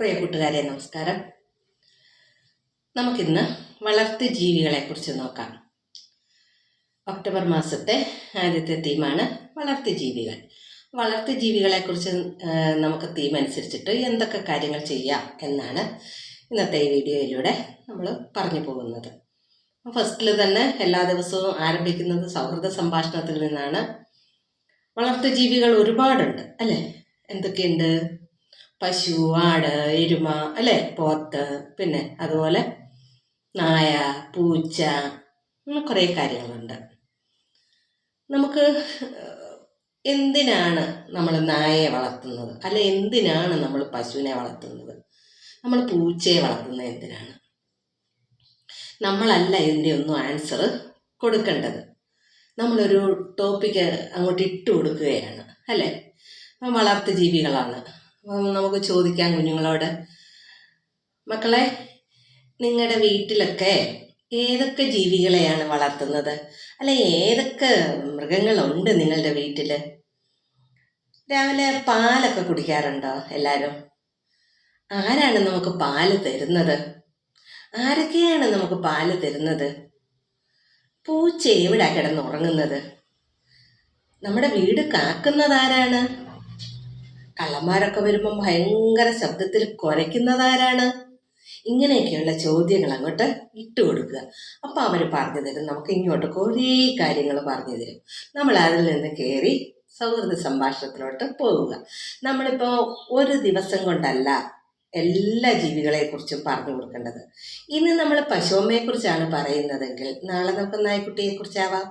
പ്രിയ കൂട്ടുകാരെ നമസ്കാരം. നമുക്കിന്ന് വളർത്തു ജീവികളെക്കുറിച്ച് നോക്കാം. ഒക്ടോബർ മാസത്തെ ആദ്യത്തെ തീമാണ് വളർത്തു ജീവികൾ. വളർത്തു ജീവികളെക്കുറിച്ച് കുറിച്ച് നമുക്ക് തീം അനുസരിച്ചിട്ട് എന്തൊക്കെ കാര്യങ്ങൾ ചെയ്യാം എന്നാണ് ഇന്നത്തെ ഈ വീഡിയോയിലൂടെ നമ്മൾ പറഞ്ഞു പോകുന്നത്. ഫസ്റ്റിൽ തന്നെ എല്ലാ ദിവസവും ആരംഭിക്കുന്നത് സൗഹൃദ സംഭാഷണത്തിൽ നിന്നാണ്. വളർത്തു ജീവികൾ ഒരുപാടുണ്ട് അല്ലേ? എന്തൊക്കെയുണ്ട്? പശു ആട് എരുമ അല്ലേ? പോത്ത് പിന്നെ അതുപോലെ നായ പൂച്ച അങ്ങനെ കുറേ കാര്യങ്ങളുണ്ട്. നമുക്ക് എന്തിനാണ് നമ്മൾ നായയെ വളർത്തുന്നത്? അല്ലെ എന്തിനാണ് നമ്മൾ പശുവിനെ വളർത്തുന്നത്? നമ്മൾ പൂച്ചയെ വളർത്തുന്നത് എന്തിനാണ്? നമ്മളല്ല ഇതിന്റെ ഒന്നും ആൻസർ കൊടുക്കേണ്ടത്. നമ്മളൊരു ടോപ്പിക്ക് അങ്ങോട്ട് ഇട്ട് കൊടുക്കുകയാണ് അല്ലേ? വളർത്തു ജീവികളാണ്. നമുക്ക് ചോദിക്കാം കുഞ്ഞുങ്ങളോട്. മക്കളെ നിങ്ങളുടെ വീട്ടിലൊക്കെ ഏതൊക്കെ ജീവികളെയാണ് വളർത്തുന്നത്? അല്ലെ ഏതൊക്കെ മൃഗങ്ങളുണ്ട് നിങ്ങളുടെ വീട്ടിൽ രാവിലെ പാലൊക്കെ കുടിക്കാറുണ്ടോ എല്ലാവരും ആരാണ് നമുക്ക് പാൽ തരുന്നത്? ആരൊക്കെയാണ് നമുക്ക് പാൽ തരുന്നത്? പൂച്ച എവിടെ കിടന്നുറങ്ങുന്നത്? നമ്മുടെ വീട് കാക്കുന്നതാരാണ് കള്ളന്മാരൊക്കെ വരുമ്പം ഭയങ്കര ശബ്ദത്തിൽ കുരയ്ക്കുന്നതാരാണ്? ഇങ്ങനെയൊക്കെയുള്ള ചോദ്യങ്ങൾ അങ്ങോട്ട് ഇട്ട് കൊടുക്കുക. അപ്പോൾ അവർ പറഞ്ഞു തരും. നമുക്ക് ഇങ്ങോട്ട് കുറേ കാര്യങ്ങൾ പറഞ്ഞു തരും. നമ്മൾ അതിൽ നിന്ന് കയറി സൗഹൃദ സംഭാഷണത്തിലോട്ട് പോവുക. നമ്മളിപ്പോൾ ഒരു ദിവസം കൊണ്ടല്ല എല്ലാ ജീവികളെ ജീവികളെക്കുറിച്ചും പറഞ്ഞു കൊടുക്കേണ്ടത്. ഇന്ന് നമ്മൾ പശുവമ്മയെക്കുറിച്ചാണ് പറയുന്നതെങ്കിൽ നാളെ നമുക്ക് നായ്ക്കുട്ടിയെക്കുറിച്ചാവാം.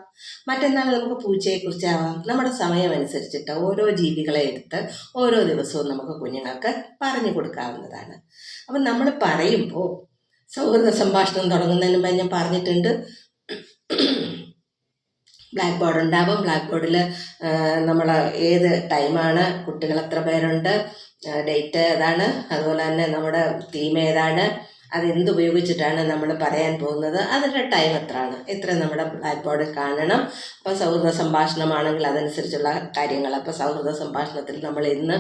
മറ്റന്നാൾ നമുക്ക് പൂച്ചയെ കുറിച്ചാവാം നമ്മുടെ സമയം അനുസരിച്ചിട്ട് ഓരോ ജീവികളെ എടുത്ത് ഓരോ ദിവസവും നമുക്ക് കുഞ്ഞുങ്ങൾക്ക് പറഞ്ഞു കൊടുക്കാവുന്നതാണ്. അപ്പം നമ്മൾ പറയുമ്പോൾ സൗഹൃദ സംഭാഷണം തുടങ്ങുന്നതിന് മുമ്പ് ഞാൻ പറഞ്ഞിട്ടുണ്ട്. ബ്ലാക്ക് ബോർഡ് ഉണ്ടാവും. ബ്ലാക്ക് ബോർഡിൽ നമ്മൾ ഏത് ടൈമാണ് കുട്ടികൾ എത്ര പേരുണ്ട് ഡേറ്റ് ഏതാണ് അതുപോലെ തന്നെ നമ്മുടെ തീം ഏതാണ് അത് എന്ത് ഉപയോഗിച്ചിട്ടാണ് നമ്മൾ പറയാൻ പോകുന്നത്? അതിന്റെ ടൈം എത്രയാണ്? എത്ര നമ്മുടെ ബ്ലാക്ക് ബോർഡിൽ കാണണം. അപ്പോൾ സൗഹൃദ സംഭാഷണമാണെങ്കിൽ അതനുസരിച്ചുള്ള കാര്യങ്ങൾ. അപ്പോൾ സൗഹൃദ സംഭാഷണത്തിൽ നമ്മൾ ഇന്ന്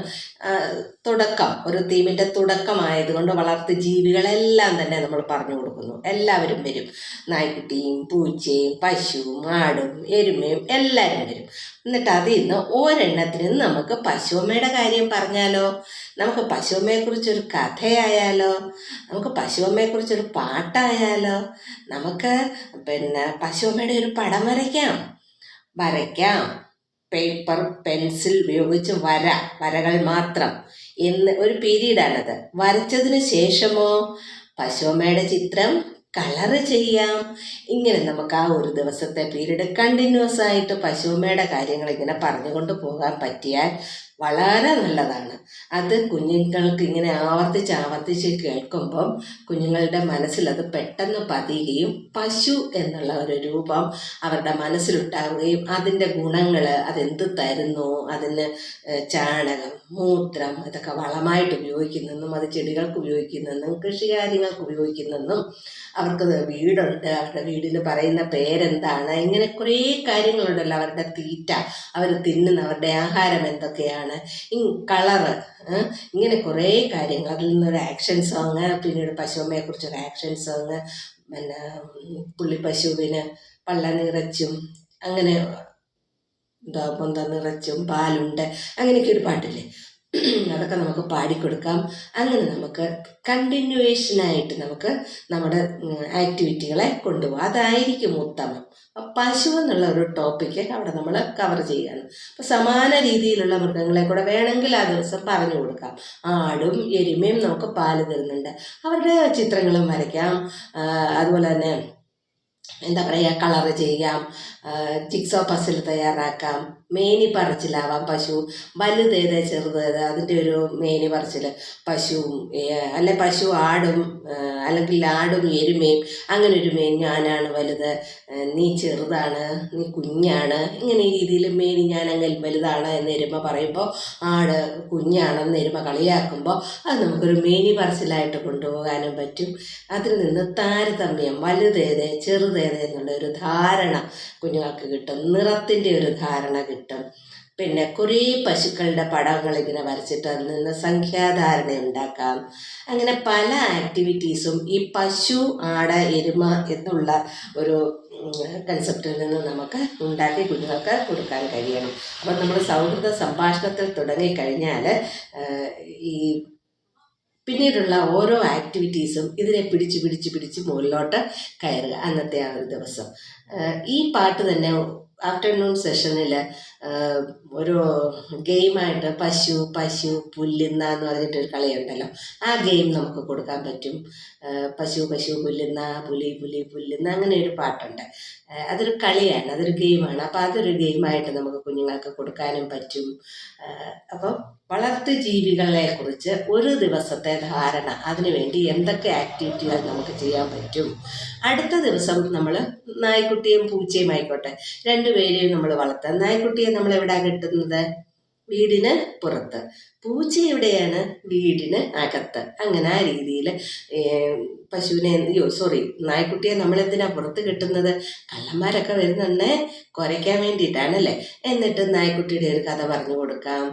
തുടക്കം ഒരു തീമിന്റെ തുടക്കമായതുകൊണ്ട് വളർത്തു ജീവികളെല്ലാം തന്നെ നമ്മൾ പറഞ്ഞു കൊടുക്കുന്നു. എല്ലാവരും വരും. നായ്ക്കുട്ടിയും പൂച്ചയും പശുവും ആടും എരുമയും എല്ലാവരും വരും. എന്നിട്ട് അതിൽ നിന്ന് ഒരെണ്ണത്തിന് നമുക്ക് പശുവമ്മയുടെ കാര്യം പറഞ്ഞാലോ? നമുക്ക് പശുവമ്മയെക്കുറിച്ചൊരു കഥയായാലോ? നമുക്ക് പശുവമ്മയെക്കുറിച്ചൊരു പാട്ടായാലോ? നമുക്ക് പിന്നെ പശുവമ്മയുടെ ഒരു പടം വരയ്ക്കാം. വരയ്ക്കാം. പേപ്പർ പെൻസിൽ ഉപയോഗിച്ച് വര വരകൾ മാത്രം. എന്ന് ഒരു പീരീഡാണത്. വരച്ചതിന് ശേഷമോ? പശുവമ്മയുടെ ചിത്രം കളറ് ചെയ്യാം. ഇങ്ങനെ നമുക്ക് ആ ഒരു ദിവസത്തെ പീരീഡ് കണ്ടിന്യൂസ് ആയിട്ട് പശുവമ്മയുടെ കാര്യങ്ങൾ ഇങ്ങനെ പറഞ്ഞുകൊണ്ട് പോകാൻ പറ്റിയാൽ വളരെ നല്ലതാണ്. അത് കുഞ്ഞുങ്ങൾക്ക് ഇങ്ങനെ ആവർത്തിച്ച് ആവർത്തിച്ച് കേൾക്കുമ്പം കുഞ്ഞുങ്ങളുടെ മനസ്സിൽ അത് പെട്ടെന്ന് പതിയുകയും പശു എന്നുള്ള ഒരു രൂപം അവരുടെ മനസ്സിലുണ്ടാവുകയും അതിന്റെ ഗുണങ്ങൾ അതെന്ത് തരുന്നു? അതിന് ചാണകം മൂത്രം ഇതൊക്കെ വളമായിട്ട് ഉപയോഗിക്കുന്നെന്നും അത് ചെടികൾക്ക് ഉപയോഗിക്കുന്നെന്നും കൃഷികാര്യങ്ങൾക്ക് ഉപയോഗിക്കുന്നെന്നും അവർക്ക് വീടുണ്ട്. അവരുടെ വീടിന് പറയുന്ന പേരെന്താണ്? ഇങ്ങനെ കുറേ കാര്യങ്ങളുണ്ടല്ലോ അവരുടെ തീറ്റ. അവർ തിന്നുന്ന അവരുടെ ആഹാരം എന്തൊക്കെയാണ്? ഈ കളറ് ഇങ്ങനെ കുറേ കാര്യങ്ങൾ. അതിൽ നിന്നൊരു ആക്ഷൻ സോങ് പിന്നീട് പശുവമ്മയെക്കുറിച്ചൊരു ആക്ഷൻ സോങ് പിന്നെ പുള്ളി പശുവിന് പള്ള നിറച്ചും അങ്ങനെ എന്താ പൊന്ത നിറച്ചും പാലുണ്ട്. അങ്ങനെയൊക്കെ ഒരു പാട്ടില്ലേ? അതൊക്കെ നമുക്ക് പാടിക്കൊടുക്കാം. അങ്ങനെ നമുക്ക് കണ്ടിന്യൂവേഷനായിട്ട് നമുക്ക് നമ്മുടെ ആക്ടിവിറ്റികളെ കൊണ്ടുപോകാം അതായിരിക്കും ഉത്തമം. പശു എന്നുള്ള ഒരു ടോപ്പിക്ക് അവിടെ നമ്മൾ കവർ ചെയ്യുകയാണ്. അപ്പം സമാന രീതിയിലുള്ള മൃഗങ്ങളെ കൂടെ വേണമെങ്കിൽ ആ ദിവസം പറഞ്ഞു കൊടുക്കാം. ആടും എരുമയും നമുക്ക് പാൽ തരുന്നുണ്ട്. അവരുടെ ചിത്രങ്ങളും വരയ്ക്കാം. അതുപോലെ തന്നെ എന്താ പറയുക കളർ ചെയ്യാം. ചിക്സോ പസിൽ തയ്യാറാക്കാം. മേനി പറച്ചിലാവാം പശു. വലുതേത് ചെറുതേത് അതിന്റെ ഒരു മേനി പറച്ചിൽ പശുവും അല്ലെ പശു ആടും അല്ലെങ്കിൽ ആടും എരുമയും അങ്ങനെ ഒരു മേൻ ഞാനാണ് വലുത്. നീ ചെറുതാണ് നീ കുഞ്ഞാണ്. ഇങ്ങനെ രീതിയിൽ മേനി ഞാൻ അങ്ങനെ വലുതാണ് എന്ന് എരുമ പറയുമ്പോൾ ആട് കുഞ്ഞാണെന്ന് എരുമ കളിയാക്കുമ്പോൾ അത് നമുക്കൊരു മേനി പറച്ചിലായിട്ട് കൊണ്ടുപോകാനും പറ്റും. അതിൽ നിന്ന് താരതമ്യം വലുതേത് ചെറുതേത് എന്നുള്ള ഒരു ധാരണ കുഞ്ഞുങ്ങൾക്ക് കിട്ടും. നിറത്തിന്റെ ഒരു ധാരണ കിട്ടും. പിന്നെ കുറേ പശുക്കളുടെ പടങ്ങൾ ഇങ്ങനെ വരച്ചിട്ട് അതിൽ നിന്ന് സംഖ്യാധാരണ ഉണ്ടാക്കാം. അങ്ങനെ പല ആക്ടിവിറ്റീസും ഈ പശു ആട എരുമ എന്നുള്ള ഒരു കൺസെപ്റ്റിൽ നിന്ന് നമുക്ക് ഉണ്ടാക്കി കുഞ്ഞുങ്ങൾക്ക് കൊടുക്കാൻ കഴിയണം. അപ്പം നമ്മൾ സൗഹൃദ സംഭാഷണത്തിൽ തുടങ്ങിക്കഴിഞ്ഞാൽ ഈ പിന്നീടുള്ള ഓരോ ആക്ടിവിറ്റീസും ഇതിനെ പിടിച്ച് പിടിച്ച് പിടിച്ച് മുകളിലോട്ട് കയറുക. അന്നത്തെ ആ ഒരു ദിവസം. ഈ പാട്ട് തന്നെ ആഫ്റ്റർനൂൺ സെഷനിൽ ഒരു ഗെയിമായിട്ട് പശു പശു പുല്ലുന്ന എന്ന് പറഞ്ഞിട്ടൊരു കളിയുണ്ടല്ലോ. ആ ഗെയിം നമുക്ക് കൊടുക്കാൻ പറ്റും. പശു പശു പുല്ലുന്ന പുലി പുലി പുല്ലുന്ന അങ്ങനെ ഒരു പാട്ടുണ്ട്. അതൊരു കളിയാണ് അതൊരു ഗെയിമാണ്. അപ്പോൾ അതൊരു ഗെയിമായിട്ട് നമുക്ക് കുഞ്ഞുങ്ങൾക്ക് കൊടുക്കാനും പറ്റും. അപ്പം വളർത്തു ജീവികളെ കുറിച്ച് ഒരു ദിവസത്തെ ധാരണ അതിനുവേണ്ടി എന്തൊക്കെ ആക്ടിവിറ്റികൾ നമുക്ക് ചെയ്യാൻ പറ്റും? അടുത്ത ദിവസം നമ്മൾ നായ്ക്കുട്ടിയും പൂച്ചയും ആയിക്കോട്ടെ രണ്ടുപേരെയും നമ്മൾ വളർത്താം. നായ്ക്കുട്ടിയെ നമ്മൾ എവിടെയാണ് കിട്ടുന്നത്? വീടിന് പുറത്ത്. പൂച്ച എവിടെയാണ്? വീടിന് അകത്ത്. അങ്ങനെ ആ രീതിയിൽ പശുവിനെ സോറി നായ്ക്കുട്ടിയെ നമ്മൾ എന്തിനാ പുറത്ത് കിട്ടുന്നത്? കള്ളന്മാരൊക്കെ വരുന്നുണ്ടേ കുരയ്ക്കാൻ വേണ്ടിയിട്ടാണല്ലേ? എന്നിട്ട് നായ്ക്കുട്ടിയുടെ ഒരു കഥ പറഞ്ഞു കൊടുക്കാം.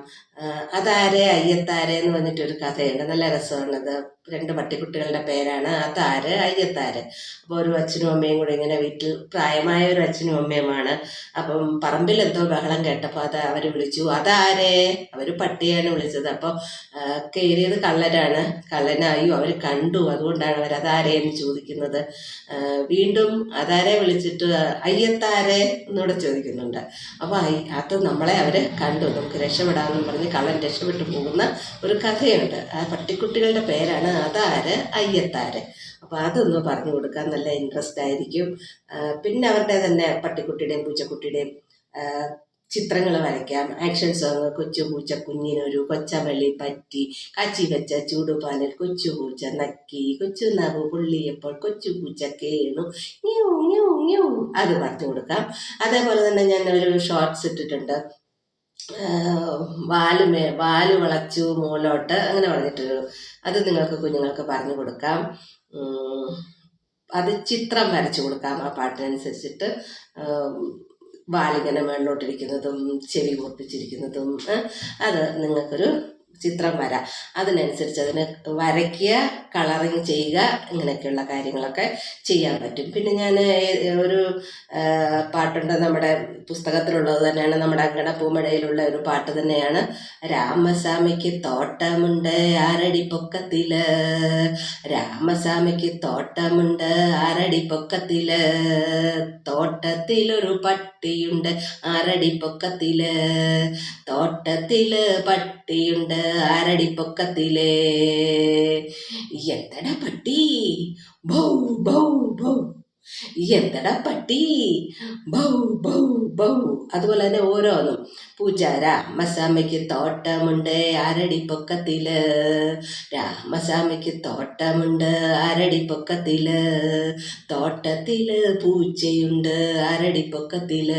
അതാരെ? അയ്യത്താരെ എന്ന് പറഞ്ഞിട്ടൊരു കഥയുണ്ട്. നല്ല രസമാണത് രണ്ട് പട്ടിക്കുട്ടികളുടെ പേരാണ്. അതാര്? അയ്യത്താര്. അപ്പോൾ ഒരു അച്ഛനും അമ്മയും കൂടെ ഇങ്ങനെ വീട്ടിൽ പ്രായമായ ഒരു അച്ഛനും അമ്മയുമാണ് അപ്പം പറമ്പിൽ എന്തോ ബഹളം കേട്ടപ്പോൾ അത് അവർ വിളിച്ചു. അതാരെ? അവർ പട്ടിയാണ് വിളിച്ചത്. അപ്പോൾ കയറിയത് കള്ളനാണ്. കള്ളനായും അവർ കണ്ടു. അതുകൊണ്ടാണ് അവർ അതാരെ? എന്ന് ചോദിക്കുന്നത്. വീണ്ടും അതാരെ? വിളിച്ചിട്ട് അയ്യത്താരെ? എന്നൂടെ ചോദിക്കുന്നുണ്ട്. അപ്പോൾ അത് നമ്മളെ അവർ കണ്ടു. നമുക്ക് രക്ഷപ്പെടാമെന്ന് പറഞ്ഞ് കള്ളൻ രക്ഷപ്പെട്ടു പോകുന്ന ഒരു കഥയുണ്ട്. ആ പട്ടിക്കുട്ടികളുടെ പേരാണ് അതാര്? അയ്യത്താര്. അപ്പോൾ അതൊന്ന് പറഞ്ഞു കൊടുക്കാൻ നല്ല ഇൻട്രസ്റ്റ് ആയിരിക്കും. പിന്നെ അവരുടെ തന്നെ പട്ടിക്കുട്ടിയുടെയും പൂച്ചക്കുട്ടിയുടെയും ചിത്രങ്ങൾ വരയ്ക്കാം. ആക്ഷൻ സോങ് കൊച്ചു പൂച്ച കുഞ്ഞിനൊരു വെള്ളി പറ്റി. കാച്ചി വെച്ച ചൂടുപാലിൽ കൊച്ചു പൂച്ച നക്കി. കൊച്ചു നവു പുള്ളിയപ്പോൾ കൊച്ചു പൂച്ച കേണു ന്യൂ അത് പറഞ്ഞു കൊടുക്കാം. അതേപോലെ തന്നെ ഞാൻ ഒരു ഷോർട്സ് ഇട്ടിട്ടുണ്ട്. വാൽ മേ വാൽ വളച്ചു മുകളിലോട്ട് അങ്ങനെ പറഞ്ഞിട്ടൊരു അത് നിങ്ങൾക്ക് കുഞ്ഞുങ്ങൾക്ക് പറഞ്ഞു കൊടുക്കാം. അത് ചിത്രം വരച്ചു കൊടുക്കാം ആ പാട്ടിനനുസരിച്ചിട്ട്. വാലിങ്ങനെ മേളിലോട്ടിരിക്കുന്നതും ചെവി മുറിപ്പിച്ചിരിക്കുന്നതും അത് നിങ്ങൾക്കൊരു ചിത്രം വര. അതിനനുസരിച്ച് അതിന് വരയ്ക്കുക കളറിങ് ചെയ്യുക ഇങ്ങനെയൊക്കെയുള്ള കാര്യങ്ങളൊക്കെ ചെയ്യാൻ പറ്റും. പിന്നെ ഞാൻ ഒരു പാട്ടുണ്ട് നമ്മുടെ പുസ്തകത്തിലുള്ളത് തന്നെയാണ്. നമ്മുടെ അങ്കണപ്പൂമഴയിലുള്ള ഒരു പാട്ട് തന്നെയാണ്. രാമസ്വാമിക്ക് തോട്ടമുണ്ട് ആരടി പൊക്കത്തിൽ രാമസ്വാമിക്ക് തോട്ടമുണ്ട് ആരടി പൊക്കത്തിൽ തോട്ടത്തിലൊരു പട്ടിയുണ്ട് ആരടി പൊക്കത്തിൽ തോട്ടത്തിൽ പട്ടിയുണ്ട് ആരടി പൊക്കത്തിൽ എന്തടാ പട്ടി ബൗ ബൗ ബൗ എന്തടാ പട്ടി? ബൗ ബൗ ബൗ. അതുപോലെ തന്നെ ഓരോന്നും. പൂജാര രാമസ്വാമിക്ക് തോട്ടമുണ്ട് ആരടി പൊക്കത്തിൽ രാമസ്വാമിക്ക് തോട്ടമുണ്ട് ആരടി പൊക്കത്തിൽ തോട്ടത്തിൽ പൂച്ചയുണ്ട് ആരടി പൊക്കത്തിൽ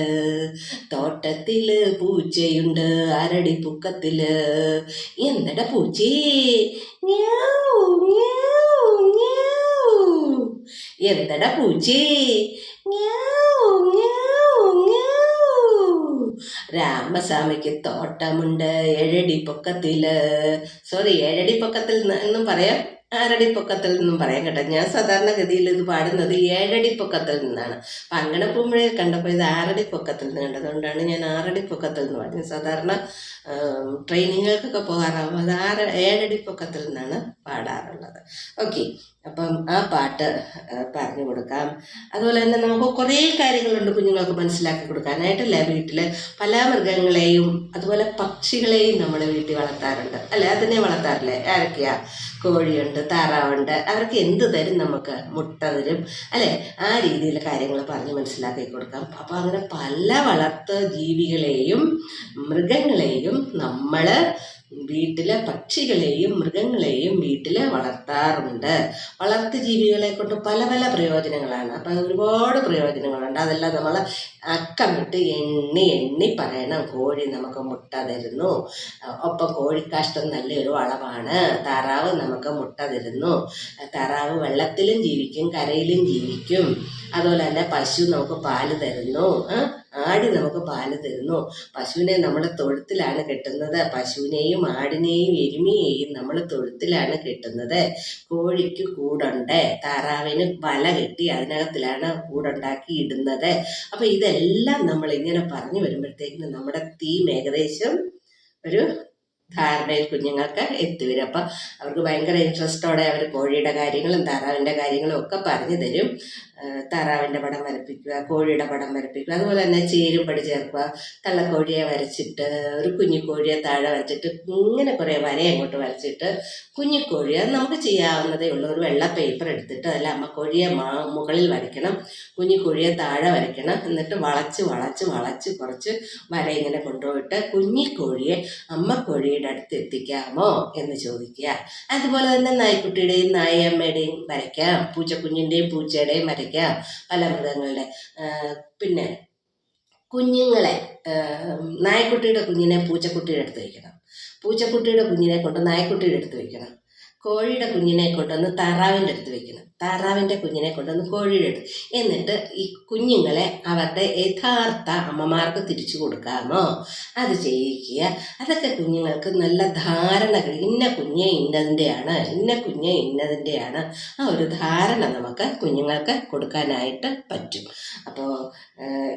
തോട്ടത്തിൽ പൂച്ചയുണ്ട് ആരടി പൊക്കത്തിൽ എന്തടാ പൂച്ചേ? ങ്യാവ്, ങ്യാവ്. എന്തടാ പൂച്ചേ. രാമസ്വാമിക്ക് തോട്ടമുണ്ട് ഏഴടി പൊക്കത്തിൽ സോറി ഏഴടി പൊക്കത്തിൽ എന്നും പറയാം. ആറടി പൊക്കത്തിൽ നിന്നും പറയാൻ കേട്ടോ. ഞാൻ സാധാരണഗതിയിൽ ഇത് പാടുന്നത് ഏഴടി പൊക്കത്തിൽ നിന്നാണ്. അപ്പം അങ്ങനെ പോകുമ്പോഴേ കണ്ടപ്പോൾ ഇത് ആറടി പൊക്കത്തിൽ നിന്ന് കണ്ടതുകൊണ്ടാണ് ഞാൻ ആറടി പൊക്കത്തിൽ നിന്ന് പാടുന്നത് സാധാരണ ട്രെയിനിങ്ങുകൾക്കൊക്കെ പോകാറാകുമ്പോൾ അത് ആറ് ഏഴടി പൊക്കത്തിൽ നിന്നാണ് പാടാറുള്ളത്. ഓക്കെ. അപ്പം ആ പാട്ട് പറഞ്ഞു കൊടുക്കാം. അതുപോലെ തന്നെ നമുക്ക് കുറേ കാര്യങ്ങളുണ്ട് കുഞ്ഞുങ്ങൾക്ക് മനസ്സിലാക്കി കൊടുക്കാനായിട്ടല്ലേ വീട്ടിൽ പല മൃഗങ്ങളെയും അതുപോലെ പക്ഷികളെയും നമ്മൾ വീട്ടിൽ വളർത്താറുണ്ട്. അല്ലേ? അതിനെ വളർത്താറില്ലേ? ആരൊക്കെയാ? കോഴിയുണ്ട് താറാവുണ്ട് അവർക്ക് എന്ത് തരും നമുക്ക്? മുട്ട തരും അല്ലേ? ആ രീതിയിൽ കാര്യങ്ങൾ പറഞ്ഞ് മനസ്സിലാക്കി കൊടുക്കാം. അപ്പോൾ അങ്ങനെ പല വളർത്തു ജീവികളെയും മൃഗങ്ങളെയും നമ്മൾ വീട്ടിലെ പക്ഷികളെയും മൃഗങ്ങളെയും വീട്ടിൽ വളർത്താറുണ്ട്. വളർത്തു ജീവികളെ കൊണ്ട് പല പല പ്രയോജനങ്ങളാണ്. അപ്പം ഒരുപാട് പ്രയോജനങ്ങളുണ്ട്. അതെല്ലാം നമ്മൾ അക്കമിട്ട് എണ്ണി എണ്ണി പറയണം. കോഴി നമുക്ക് മുട്ട തരുന്നു. ഒപ്പം കോഴിക്കാഷ്ടം നല്ലൊരു വളമാണ്. താറാവ് നമുക്ക് മുട്ട തരുന്നു. താറാവ് വെള്ളത്തിലും ജീവിക്കും കരയിലും ജീവിക്കും. അതുപോലെ തന്നെ പശു നമുക്ക് പാൽ തരുന്നു ആടി നമുക്ക് പാൽ തരുന്നു. പശുവിനെ നമ്മൾ തൊഴുത്തിലാണ് കെട്ടുന്നത്. പശുവിനെയും ആടിനെയും എരുമയെയും നമ്മൾ തൊഴുത്തിലാണ് കെട്ടുന്നത്. കോഴിക്ക് കൂടുണ്ട്. താറാവിന് വല കെട്ടി അതിനകത്തിലാണ് കൂടുണ്ടാക്കി ഇടുന്നത്. അപ്പൊ ഇതെല്ലാം നമ്മൾ ഇങ്ങനെ പറഞ്ഞു വരുമ്പോഴത്തേക്കിന് നമ്മുടെ തീം ഏകദേശം ഒരു ധാരണയിൽ കുഞ്ഞുങ്ങൾക്ക് എത്തിവരും അപ്പം അവർക്ക് ഭയങ്കര ഇൻട്രസ്റ്റോടെ അവർ കോഴിയുടെ കാര്യങ്ങളും താറാവിന്റെ കാര്യങ്ങളും ഒക്കെ പറഞ്ഞു തരും. താറാവിന്റെ പടം വരപ്പിക്കുക കോഴിയുടെ പടം വരപ്പിക്കുക അതുപോലെ തന്നെ ചേരുംപടി ചേർക്കുക തള്ളക്കോഴിയെ വരച്ചിട്ട് ഒരു കുഞ്ഞിക്കോഴിയെ താഴെ വരച്ചിട്ട് ഇങ്ങനെ കുറേ വര അങ്ങോട്ട് വരച്ചിട്ട് കുഞ്ഞിക്കോഴിയെ നമുക്ക് ചെയ്യാവുന്നതേ ഉള്ളൂ. ഒരു വെള്ള പേപ്പർ എടുത്തിട്ട് അതിൽ അമ്മക്കോഴിയെ മുകളിൽ വരയ്ക്കണം കുഞ്ഞിക്കോഴിയെ താഴെ വരയ്ക്കണം എന്നിട്ട് വളച്ച് വളച്ച് വളച്ച് കുറച്ച് വര ഇങ്ങനെ കൊണ്ടുപോയിട്ട് കുഞ്ഞിക്കോഴിയെ അമ്മക്കോഴിയുടെ അടുത്ത് എത്തിക്കാമോ എന്ന് ചോദിക്കുക. അതുപോലെ തന്നെ നായ്ക്കുട്ടിയുടെയും നായമ്മയുടെയും വരയ്ക്കാം. പൂച്ചക്കുഞ്ഞിന്റെയും പൂച്ചയുടെയും വരയ്ക്കാം. പല മൃഗങ്ങളുടെ പിന്നെ കുഞ്ഞുങ്ങളെ നായക്കുട്ടിയുടെ കുഞ്ഞിനെ പൂച്ചക്കുട്ടിയുടെ അടുത്ത് വയ്ക്കണം. പൂച്ചക്കുട്ടിയുടെ കുഞ്ഞിനെ കൊണ്ട് നായക്കുട്ടിയുടെ അടുത്ത് വയ്ക്കണം. കോഴിയുടെ കുഞ്ഞിനെ കൊണ്ടുവന്ന് താറാവിന്റെ അടുത്ത് വെക്കണം താറാവിന്റെ കുഞ്ഞിനെ കൊണ്ടുവന്ന് കോഴിയിടും എന്നിട്ട് ഈ കുഞ്ഞുങ്ങളെ അവരുടെ യഥാർത്ഥ അമ്മമാർക്ക് തിരിച്ചു കൊടുക്കാമോ? അത് ചെയ്യിക്കുക. അതൊക്കെ കുഞ്ഞുങ്ങൾക്ക് നല്ല ധാരണകൾ ഇന്ന കുഞ്ഞ് ഇന്നതിന്റെയാണ് ഇന്ന കുഞ്ഞ് ഇന്നതിന്റെയാണ് ആ ഒരു ധാരണ നമുക്ക് കുഞ്ഞുങ്ങൾക്ക് കൊടുക്കാനായിട്ട് പറ്റും. അപ്പോൾ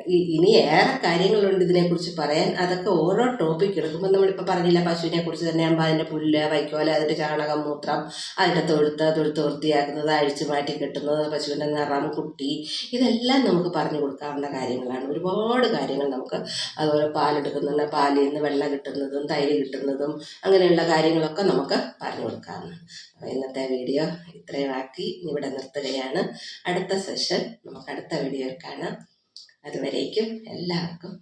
ഇനി ഏറെ കാര്യങ്ങളുണ്ട് ഇതിനെക്കുറിച്ച് പറയാൻ. അതൊക്കെ ഓരോ ടോപ്പിക് എടുക്കുമ്പോൾ നമ്മളിപ്പോൾ പറഞ്ഞില്ല പശുവിനെ കുറിച്ച് തന്നെ അതിന്റെ പുല്ല് വൈക്കോല അതിന്റെ ചാണകം മൂത്രം അതിന്റെ തൊഴുത്ത് തൊഴുത്ത് വൃത്തിയാക്കുന്നത് അഴിച്ചു മാറ്റി കിട്ടുന്നത് പശുവിന്റെ നിറം കുട്ടി ഇതെല്ലാം നമുക്ക് പറഞ്ഞു കൊടുക്കാവുന്ന കാര്യങ്ങളാണ്. ഒരുപാട് കാര്യങ്ങൾ നമുക്ക് അതുപോലെ പാലെടുക്കുന്നുണ്ട് പാലിൽ നിന്ന് വെള്ളം കിട്ടുന്നതും തൈര് കിട്ടുന്നതും അങ്ങനെയുള്ള കാര്യങ്ങളൊക്കെ നമുക്ക് പറഞ്ഞു കൊടുക്കാവുന്നതാണ്. അപ്പോൾ ഇന്നത്തെ വീഡിയോ ഇത്രയും ആക്കി ഇവിടെ നിർത്തുകയാണ്. അടുത്ത സെഷൻ നമുക്ക് അടുത്ത വീഡിയോ കാണാം. അതുവരേക്കും എല്ലാവർക്കും